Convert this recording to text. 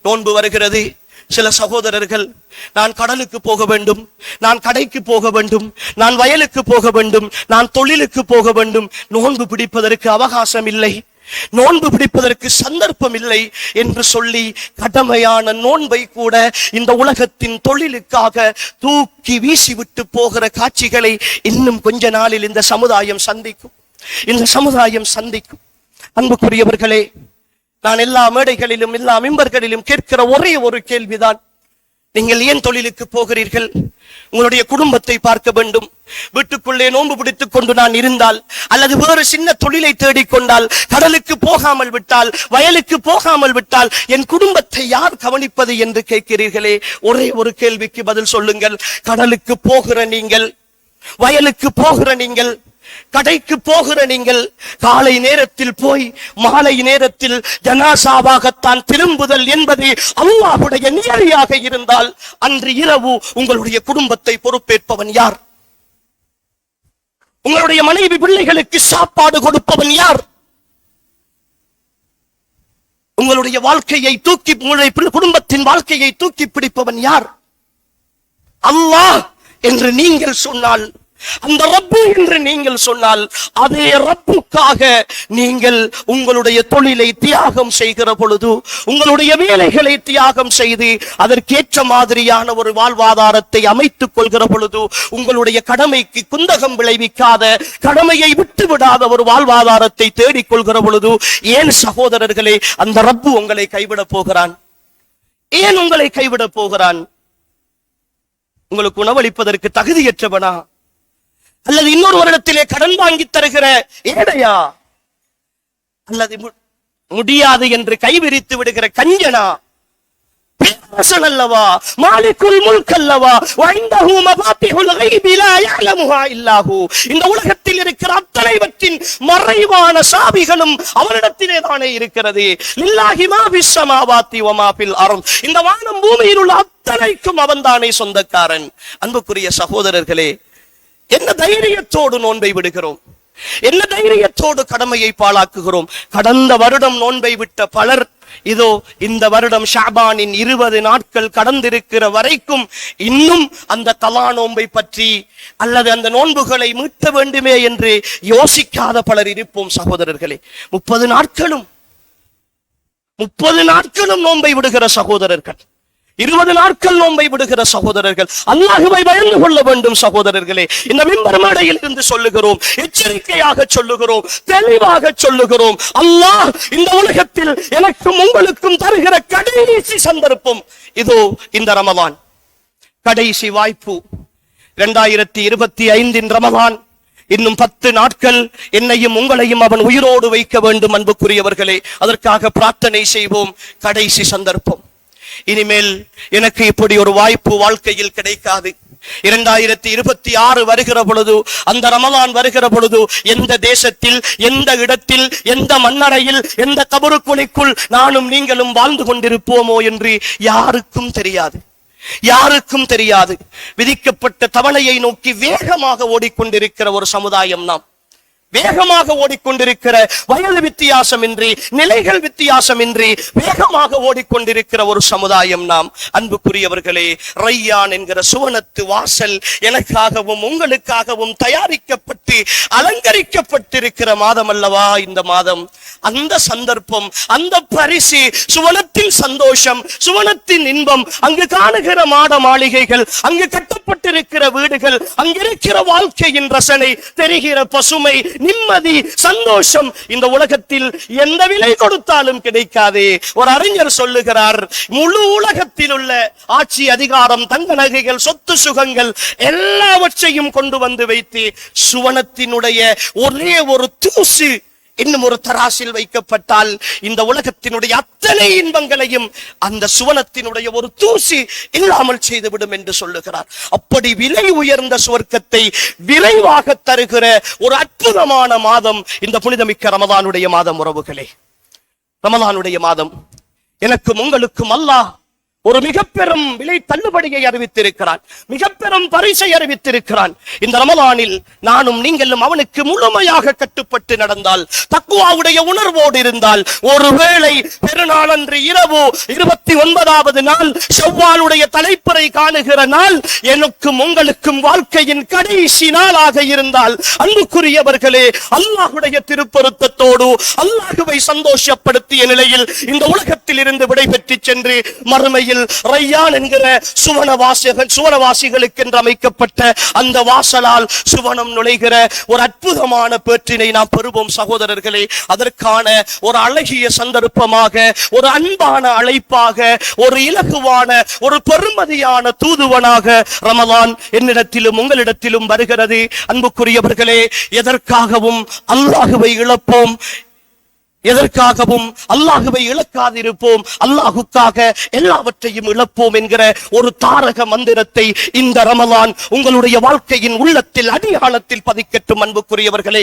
நோன்பு வருகிறது. சில சகோதரர்கள் நான் கடலுக்கு போக வேண்டும் நான் கடைக்கு போக வேண்டும் நான் வயலுக்கு போக வேண்டும் நான் தொழிலுக்கு போக வேண்டும். நோன்பு பிடிப்பதற்கு அவகாசம் இல்லை நோன்பு பிடிப்பதற்கு சந்தர்ப்பம் இல்லை என்று சொல்லி கடமையான நோன்பை கூட இந்த உலகத்தின் தொழிலுக்காக தூக்கி வீசிவிட்டு போகிற காட்சிகளை இன்னும் கொஞ்ச நாளில் இந்த சமுதாயம் சந்திக்கும். இந்த சமுதாயம் சந்திக்கும். அன்புக்குரியவர்களே நான் எல்லா மேடைகளிலும் எல்லா மிம்பர்களிலும் கேட்கிற ஒரே ஒரு கேள்விதான். நீங்கள் ஏன் தொழிலுக்கு போகிறீர்கள்? உங்களுடைய குடும்பத்தை பார்க்க வேண்டும். வீட்டுக்குள்ளே நோன்பு பிடித்துக் கொண்டு நான் இருந்தால் அல்லது வேறு சின்ன தொழிலை தேடிக்கொண்டால் கடலுக்கு போகாமல் விட்டால் வயலுக்கு போகாமல் விட்டால் என் குடும்பத்தை யார் கவனிப்பது என்று கேட்கிறீர்களே? ஒரே ஒரு கேள்விக்கு பதில் சொல்லுங்கள். கடலுக்கு போகிற நீங்கள் வயலுக்கு போகிற நீங்கள் கடைக்கு போகிற நீங்கள் காலை நேரத்தில் போய் மாலை நேரத்தில் ஜனாசாவாகத்தான் திரும்புதல் என்பது அல்லாவுடைய நியதியாக இருந்தால் அன்று இரவு உங்களுடைய குடும்பத்தை பொறுப்பேற்பவன் யார்? உங்களுடைய மனைவி பிள்ளைகளுக்கு சாப்பாடு கொடுப்பவன் யார்? உங்களுடைய வாழ்க்கையை தூக்கி உங்களுடைய குடும்பத்தின் வாழ்க்கையை தூக்கி பிடிப்பவன் யார்? அல்லாஹ் என்று நீங்கள் சொன்னால் அந்த ரப்பு என்று நீங்கள் சொன்னால் அதே ரப்புக்காக நீங்கள் உங்களுடைய தொழிலை தியாகம் செய்கிற பொழுது உங்களுடைய வேலைகளை தியாகம் செய்து அதற்கேற்ற மாதிரியான ஒரு வாழ்வாதாரத்தை அமைத்துக் கொள்கிற பொழுது உங்களுடைய கடமைக்கு குந்தகம் விளைவிக்காத கடமையை விட்டு விடாத ஒரு வாழ்வாதாரத்தை தேடிக் கொள்கிற பொழுது ஏன் சகோதரர்களே அந்த ரப்பு உங்களை கைவிடப் போகிறான்? ஏன் உங்களை கைவிடப் போகிறான்? உங்களுக்கு உணவளிப்பதற்கு தகுதியற்றவனா? அல்லது இன்னொரு வருடத்திலே கடன் வாங்கி தருகிற ஏடையா அல்லது மு- முடியாது என்று கைவிரித்து விடுகிற கஞ்சனா? பேரரசன் அல்லவா? மாலிக்குல் முல்க் அல்லவா? வைந்தஹு மபாத்திஹுல் கைபி லா யஅலமுஹா இல்லாஹு. இந்த உலகத்தில் இருக்கிற அத்தனைவற்றின் மறைவான சாவிகளும் அவனிடத்திலே தானே இருக்கிறது. லில்லாஹி மா ஃபிஸ் ஸமாவாத்தி வ மா ஃபில் அர்த். இந்த வானம் பூமியில் உள்ள அத்தனைக்கும் அவன்தானே சொந்தக்காரன். அன்புக்குரிய சகோதரர்களே என்ன தைரியத்தோடு நோன்பை விடுகிறோம்? என்ன தைரியத்தோடு கடமையை பாழாக்குகிறோம்? கடந்த வருடம் நோன்பை விட்ட பலர் இதோ இந்த வருடம் ஷாபானின் இருபது நாட்கள் கடந்திருக்கிற வரைக்கும் இன்னும் அந்த தலா நோன்பை பற்றி அல்லது அந்த நோன்புகளை மீட்ட வேண்டுமே என்று யோசிக்காத பலர் இருப்போம் சகோதரர்களே. முப்பது நாட்களும் முப்பது நாட்களும் நோன்பை விடுகிற சகோதரர்கள். இருபது நாட்கள் நோன்பை விடுகிற சகோதரர்கள் அல்லாஹுவை பயந்து கொள்ள வேண்டும் சகோதரர்களே. இந்த மிம்பர் மேடையில் இருந்து சொல்லுகிறோம் எச்சரிக்கையாக சொல்லுகிறோம் தெளிவாக சொல்லுகிறோம் அல்லாஹ் இந்த உலகத்தில் எனக்கும் உங்களுக்கும் தருகிற கடைசி சந்தர்ப்பம் இதோ இந்த ரமவான் கடைசி வாய்ப்பு. இரண்டாயிரத்தி இருபத்தி ஐந்தின் ரமவான் இன்னும் பத்து நாட்கள் என்னையும் உங்களையும் அவன் உயிரோடு வைக்க வேண்டும் அன்புக்குரியவர்களே. அதற்காக பிரார்த்தனை செய்வோம். கடைசி சந்தர்ப்பம். இனிமேல் எனக்கு இப்படி ஒரு வாய்ப்பு வாழ்க்கையில் கிடைக்காது. இரண்டாயிரத்தி இருபத்தி ஆறு வருகிற பொழுது அந்த ரமலான் வருகிற பொழுது எந்த தேசத்தில் எந்த இடத்தில் எந்த மண்ணறையில் எந்த கபருக்குழிக்குள் நானும் நீங்களும் வாழ்ந்து கொண்டிருப்போமோ என்று யாருக்கும் தெரியாது. யாருக்கும் தெரியாது. விதிக்கப்பட்ட தவணையை நோக்கி வேகமாக ஓடிக்கொண்டிருக்கிற ஒரு சமுதாயம் நாம். வேகமாக ஓடிக்கொண்டிருக்கிற வயது வித்தியாசமின்றி நிலைகள் வித்தியாசமின்றி வேகமாக ஓடிக்கொண்டிருக்கிற ஒரு சமுதாயம் நாம். அன்புக்குரியவர்களே ரையான் என்கிற சுவனத்து வாசல் எனக்காகவும் உங்களுக்காகவும் தயாரிக்கப்பட்டு அலங்கரிக்கப்பட்டிருக்கிற மாதம் அல்லவா இந்த மாதம். அந்த சந்தர்ப்பம் அந்த பரிசு சுவனத்தின் சந்தோஷம் சுவனத்தின் இன்பம் அங்கு காணுகிற மாட மாளிகைகள் அங்கு கட்டப்பட்டிருக்கிற வீடுகள் அங்கிருக்கிற வாழ்க்கையின் ரசனை தெரிகிற பசுமை நிம்மதி சந்தோஷம். இந்த உலகத்தில் எந்த விலை கொடுத்தாலும் கிடைக்காதே. ஒரு அறிஞர் சொல்லுகிறார் முழு உலகத்தில் உள்ள ஆட்சி அதிகாரம் தங்க நகைகள் சொத்து சுகங்கள் எல்லாவற்றையும் கொண்டு வந்து வைத்து சுவனத்தினுடைய ஒரே ஒரு தூசு இன்னும் ஒரு தராசில் வைக்கப்பட்டால் இந்த உலகத்தினுடைய அத்தனை இன்பங்களையும் அந்த சுவனத்தினுடைய ஒரு தூசி இல்லாமல் செய்துவிடும் என்று சொல்லுகிறார். அப்படி விலை உயர்ந்த சுவர்க்கத்தை விரைவாக தருகிற ஒரு அற்புதமான மாதம் இந்த புனிதமிக்க ரமதானுடைய மாதம் உறவுகளே. ரமதானுடைய மாதம். எனக்கும் உங்களுக்கும் அல்லாஹ் ஒரு மிக பெரும் விலை தள்ளுபடியை அறிவித்திருக்கிறான். மிக பெரும் பரிசை அறிவித்திருக்கிறான். இந்த ரமலானில் நானும் நீங்களும் அவனுக்கு முழுமையாக கட்டுப்பட்டு நடந்தால் தக்குவாவுடைய உணர்வோடு இருந்தால் ஒருவேளை பெருநாள் அன்று இரவு இருபத்தி ஒன்பதாவது நாள் செவ்வாலுடைய தலைப்பறை காணுகிற நாள் எனக்கும் உங்களுக்கும் வாழ்க்கையின் கடைசி நாளாக இருந்தால் அன்புக்குரியவர்களே அல்லாஹுடைய திருப்பொருத்தத்தோடு அல்லாஹுவை சந்தோஷப்படுத்திய நிலையில் இந்த உலகத்தில் இருந்து விடைபெற்று சென்று மறுமையில் ரையான் என்கிற சுவனவாசிகள் சுவனவாசிகளுக்கு என்று அமைக்கப்பட்ட அந்த வாசலால் சுவனம் நுழைகிற ஒரு அற்புதமான பேற்றினை நாம் பெறுவோம் சகோதரர்களே. அதற்கான ஒரு அழகிய சந்தர்ப்பமாக ஒரு அன்பான அழைப்பாக ஒரு இலகுவான ஒரு பெருமதியான தூதுவனாக ரமலான் என்னிடத்திலும் உங்களிடத்திலும் வருகிறது. அன்புக்குரியவர்களே எதற்காகவும் அல்லாஹுவை இழப்போம். எதற்காகவும் அல்லாஹுவை இழக்காதிருப்போம். அல்லாஹுக்காக எல்லாவற்றையும் இழப்போம் என்கிற ஒரு தாரக மந்திரத்தை இந்த ரமலான் உங்களுடைய வாழ்க்கையின் உள்ளத்தில் அடியாளத்தில் பதிக்கட்டும் அன்புக்குரியவர்களே.